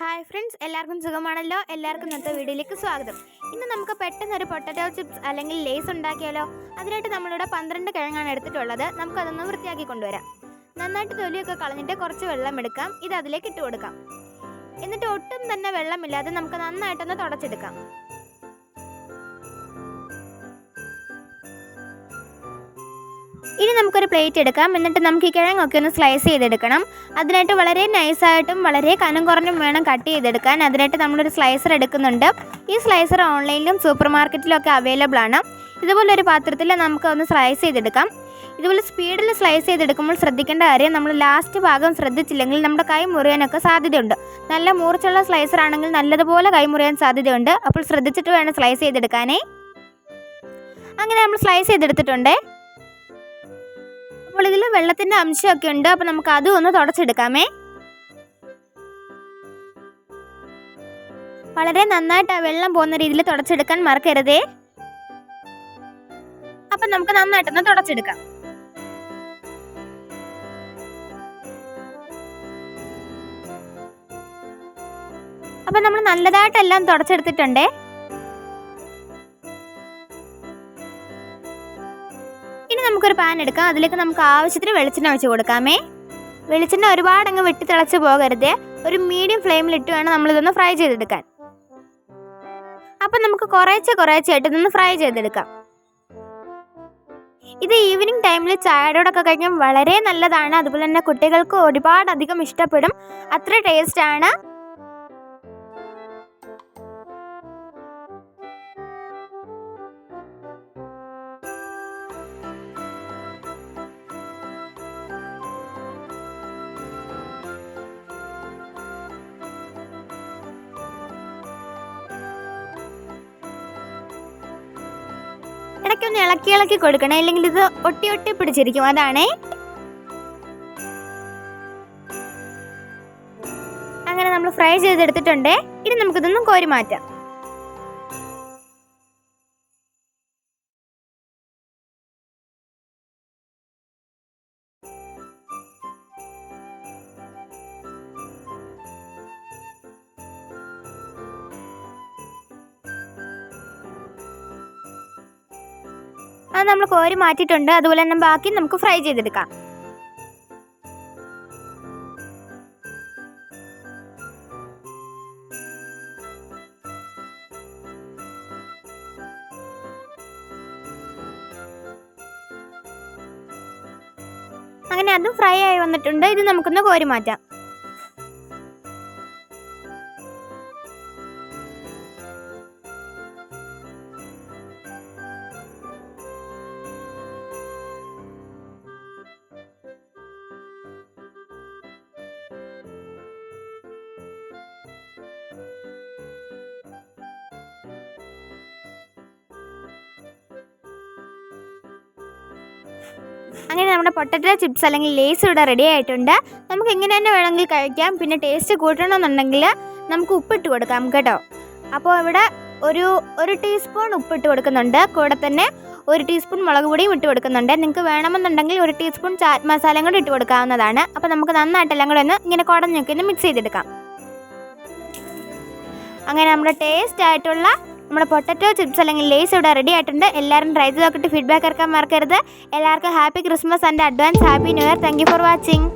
Hi friends എല്ലാവർക്കും സുഖമാണല്ലോ? എല്ലാവർക്കും ഇന്നത്തെ വീഡിയോയിലേക്ക് സ്വാഗതം. ഇന്ന് നമുക്ക് പെട്ടെന്ന് ഒരു പൊട്ടറ്റോ ചിപ്സ് അല്ലെങ്കിൽ ലേസ് ഉണ്ടാക്കിയാലോ? അതിനായിട്ട് നമ്മളിവിടെ പന്ത്രണ്ട് കിഴങ്ങാണ് എടുത്തിട്ടുള്ളത്. നമുക്കതൊന്ന് വൃത്തിയാക്കി കൊണ്ടുവരാം. നന്നായിട്ട് തൊലിയൊക്കെ കളഞ്ഞിട്ട് കുറച്ച് വെള്ളം എടുക്കാം. ഇത് അതിലേക്ക് ഇട്ട് കൊടുക്കാം. എന്നിട്ട് ഒട്ടും തന്നെ വെള്ളമില്ലാതെ നമുക്ക് നന്നായിട്ടൊന്ന് തുടച്ചെടുക്കാം. ഇനി നമുക്കൊരു പ്ലേറ്റ് എടുക്കാം. എന്നിട്ട് നമുക്ക് ഈ കിഴങ്ങൊക്കെ ഒന്ന് സ്ലൈസ് ചെയ്തെടുക്കണം. അതിനായിട്ട് വളരെ നൈസായിട്ടും വളരെ കനം കുറഞ്ഞും വേണം കട്ട് ചെയ്തെടുക്കാൻ. അതിനായിട്ട് നമ്മളൊരു സ്ലൈസർ എടുക്കുന്നുണ്ട്. ഈ സ്ലൈസർ ഓൺലൈനിലും സൂപ്പർ മാർക്കറ്റിലും ഒക്കെ അവൈലബിൾ ആണ്. ഇതുപോലെ ഒരു പാത്രത്തിൽ നമുക്ക് ഒന്ന് സ്ലൈസ് ചെയ്തെടുക്കാം. ഇതുപോലെ സ്പീഡിൽ സ്ലൈസ് ചെയ്തെടുക്കുമ്പോൾ ശ്രദ്ധിക്കേണ്ട കാര്യം നമ്മൾ ലാസ്റ്റ് ഭാഗം ശ്രദ്ധിച്ചില്ലെങ്കിൽ നമ്മുടെ കൈ മുറിയാനൊക്കെ സാധ്യതയുണ്ട്. നല്ല മൂർച്ചുള്ള സ്ലൈസർ ആണെങ്കിൽ നല്ലതുപോലെ കൈ മുറിയാൻ സാധ്യതയുണ്ട്. അപ്പോൾ ശ്രദ്ധിച്ചിട്ട് വേണം സ്ലൈസ് ചെയ്തെടുക്കാനേ. അങ്ങനെ നമ്മൾ സ്ലൈസ് ചെയ്തെടുത്തിട്ടുണ്ട്. അപ്പോൾ ഇതിൽ വെള്ളത്തിന്റെ അംശമൊക്കെ ഉണ്ട്. അപ്പോൾ നമുക്ക് അതും ഒന്ന് തുടച്ചെടുക്കാമേ. വളരെ നന്നായിട്ട് ആ വെള്ളം പോകുന്ന രീതിയിൽ തുടച്ചെടുക്കാൻ മറക്കരുതേ. അപ്പം നമുക്ക് നന്നായിട്ടൊന്ന് തുടച്ചെടുക്കാം. അപ്പം നമ്മൾ നല്ലതായിട്ടെല്ലാം തുടച്ചെടുത്തിട്ടുണ്ടേ. ഇനി നമുക്കൊരു പാൻ എടുക്കാം. അതിലേക്ക് നമുക്ക് ആവശ്യത്തിന് വെളിച്ചെണ്ണ ഒഴിച്ച് കൊടുക്കാമേ. വെളിച്ചെണ്ണ ഒരുപാട് അങ്ങ് വെട്ടി തിളച്ച് പോകരുത്. ഒരു മീഡിയം ഫ്ലെയിമിലിട്ട് വേണം നമ്മളിതൊന്ന് ഫ്രൈ ചെയ്തെടുക്കാൻ. അപ്പം നമുക്ക് കുറേച്ചെ കുറേശ്ശെ ആയിട്ട് ഇതൊന്ന് ഫ്രൈ ചെയ്തെടുക്കാം. ഇത് ഈവനിങ് ടൈമിൽ ചായയോടൊക്കെ കഴിക്കാൻ വളരെ നല്ലതാണ്. അതുപോലെ തന്നെ കുട്ടികൾക്ക് ഒരുപാട് അധികം ഇഷ്ടപ്പെടും. അത്ര ടേസ്റ്റ് ഇടയ്ക്കൊന്ന് ഇളക്കി ഇളക്കി കൊടുക്കണം. അല്ലെങ്കിൽ ഇത് ഒട്ടി ഒട്ടി പിടിച്ചിരിക്കും. അതാണേ. അങ്ങനെ നമ്മൾ ഫ്രൈ ചെയ്തെടുത്തിട്ടുണ്ട്. ഇനി നമുക്കിതൊന്നും കോരി മാറ്റാം. അത് നമ്മൾ കോരി മാറ്റിയിട്ടുണ്ട്. അതുപോലെ തന്നെ ബാക്കി നമുക്ക് ഫ്രൈ ചെയ്തെടുക്കാം. അങ്ങനെ അതും ഫ്രൈ ആയി വന്നിട്ടുണ്ട്. ഇത് നമുക്കൊന്ന് കോരി മാറ്റാം. അങ്ങനെ നമ്മുടെ പൊട്ടറ്റോ ചിപ്സ് അല്ലെങ്കിൽ ലേസ് ഇവിടെ റെഡി ആയിട്ടുണ്ട്. നമുക്ക് ഇങ്ങനെ തന്നെ വേണമെങ്കിൽ കഴിക്കാം. പിന്നെ ടേസ്റ്റ് കൂട്ടണമെന്നുണ്ടെങ്കിൽ നമുക്ക് ഉപ്പിട്ട് കൊടുക്കാം കേട്ടോ. അപ്പോൾ ഇവിടെ ഒരു ഒരു ടീസ്പൂൺ ഉപ്പിട്ട് കൊടുക്കുന്നുണ്ട്. കൂടെ തന്നെ ഒരു ടീസ്പൂൺ മുളക് പൊടിയും ഇട്ട് കൊടുക്കുന്നുണ്ട്. നിങ്ങൾക്ക് വേണമെന്നുണ്ടെങ്കിൽ ഒരു ടീസ്പൂൺ ചാറ്റ് മസാലയും കൂടി ഇട്ട് കൊടുക്കാവുന്നതാണ്. അപ്പോൾ നമുക്ക് നന്നായിട്ട് എല്ലാം കൂടെ ഒന്ന് ഇങ്ങനെ കുടഞ്ഞൊക്കെ ഒന്ന് മിക്സ് ചെയ്തെടുക്കാം. അങ്ങനെ നമ്മുടെ ടേസ്റ്റ് ആയിട്ടുള്ള നമ്മുടെ പൊട്ടറ്റോ ചിപ്സ് അല്ലെങ്കിൽ ലേസ് ഇവിടെ റെഡി ആയിട്ടുണ്ട്. എല്ലാവരും ട്രൈ ചെയ്ത് നോക്കിയിട്ട് ഫീഡ്ബാക്ക് ഇറക്കാൻ മറക്കരുത്. എല്ലാവർക്കും happy Christmas and advance happy new year thank for watching